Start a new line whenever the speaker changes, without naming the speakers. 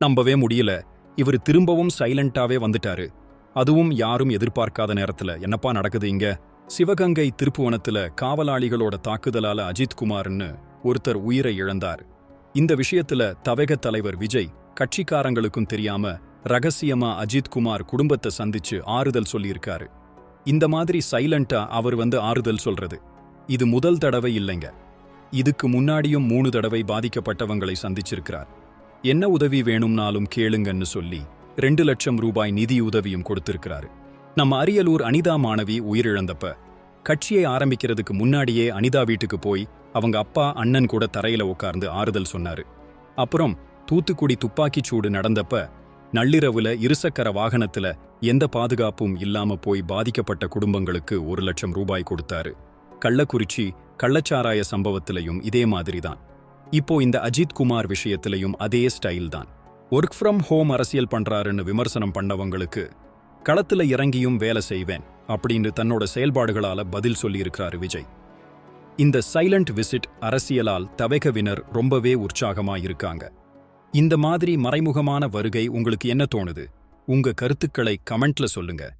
நம்பவே முடியல. இவர் திரும்பவும் சைலண்டாவே வந்துட்டாரு. அதுவும் யாரும் எதிர்பார்க்காத நேரத்துல. என்னப்பா நடக்குது இங்க? சிவகங்கை திருப்புவனத்துல காவலாளிகளோட தாக்குதலால அஜித்குமார்னு ஒருத்தர் உயிரை இழந்தார். இந்த விஷயத்துல தவக தலைவர் விஜய் கட்சிக்காரங்களுக்கும் தெரியாம ரகசியமா அஜித்குமார் குடும்பத்தை சந்திச்சு ஆறுதல் சொல்லியிருக்காரு. இந்த மாதிரி சைலண்டா அவர் வந்து ஆறுதல் சொல்றது. இது முதல் தடவை இல்லைங்க. இதுக்கு முன்னாடியும் மூணு தடவை பாதிக்கப்பட்டவங்களை சந்திச்சிருக்கிறார். என்ன உதவி வேணும்னாலும் கேளுங்கன்னு சொல்லி ரெண்டு லட்சம் ரூபாய் நிதி உதவியும் கொடுத்திருக்கிறாரு. நம்ம அரியலூர் அனிதா மாணவி உயிரிழந்தப்ப கட்சியை ஆரம்பிக்கிறதுக்கு முன்னாடியே அனிதா வீட்டுக்கு போய் அவங்க அப்பா அண்ணன் கூட தரையில உட்கார்ந்து ஆறுதல் சொன்னாரு. அப்புறம் தூத்துக்குடி துப்பாக்கிச் சூடு நடந்தப்ப நள்ளிரவுல இருசக்கர வாகனத்துல எந்த பாதுகாப்பும் இல்லாம போய் பாதிக்கப்பட்ட குடும்பங்களுக்கு ஒரு லட்சம் ரூபாய் கொடுத்தாரு. கள்ளக்குறிச்சி கள்ளச்சாராய சம்பவத்திலையும் இதே மாதிரிதான். இப்போ இந்த அஜித் குமார் விஷயத்திலையும் அதே ஸ்டைல் தான் ஒர்க் ஃப்ரம் ஹோம் அரசியல் பண்றாருன்னு விமர்சனம் பண்ணவங்களுக்கு களத்துல இறங்கியும் வேலை செய்வேன் அப்படின்னு தன்னோட செயல்பாடுகளால பதில் சொல்லியிருக்கிறாரு விஜய். இந்த சைலண்ட் விசிட் அரசியலால் தவகவினர் ரொம்பவே உற்சாகமா இருக்காங்க இந்த மாதிரி மறைமுகமான வருகை உங்களுக்கு என்ன தோணுது? உங்க கருத்துக்களை கமெண்ட்ல சொல்லுங்க.